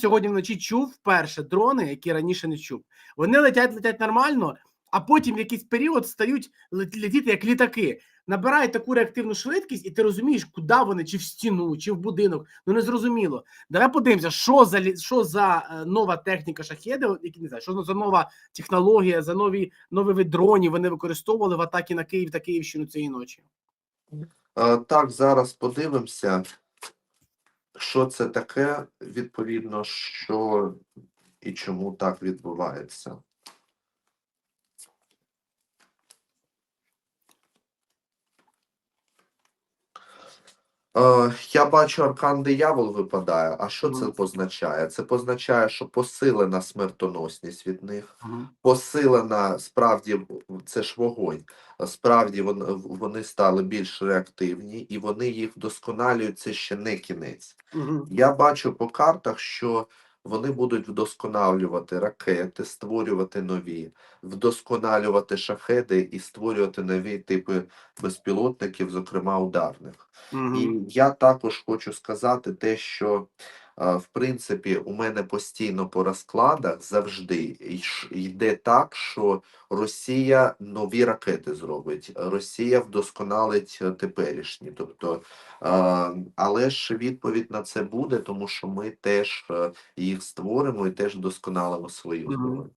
сьогодні вночі чув вперше дрони, які раніше не чув. Вони летять, летять нормально, а потім в якийсь період стають лет- летіти як літаки. Набирають таку реактивну швидкість, і ти розумієш, куди вони, чи в стіну, чи в будинок. Ну не зрозуміло. Давай подивимося, що за що за е, нова техніка шахеди, які не знаю, що за нова технологія, за нові нові вид дронів вони використовували в атакі на Київ та Київщину цієї ночі. Е, Так, зараз подивимося, що це таке, відповідно, що і чому так відбувається. Я бачу аркан диявол випадає. А що це позначає? Це позначає, що посилена смертоносність від них, посилена справді це ж вогонь. Справді вони, стали більш реактивні і вони їх вдосконалюють. Це ще не кінець. Я бачу по картах, що вони будуть вдосконалювати ракети, створювати нові, вдосконалювати шахеди і створювати нові типи безпілотників, зокрема ударних. І я також хочу сказати те, що в принципі у мене постійно по розкладах завжди йде так, що Росія нові ракети зробить, Росія вдосконалить е, теперішні. Тобто, але ж відповідь на це буде, тому що ми теж е, їх створимо і теж вдосконалимо свою зброю.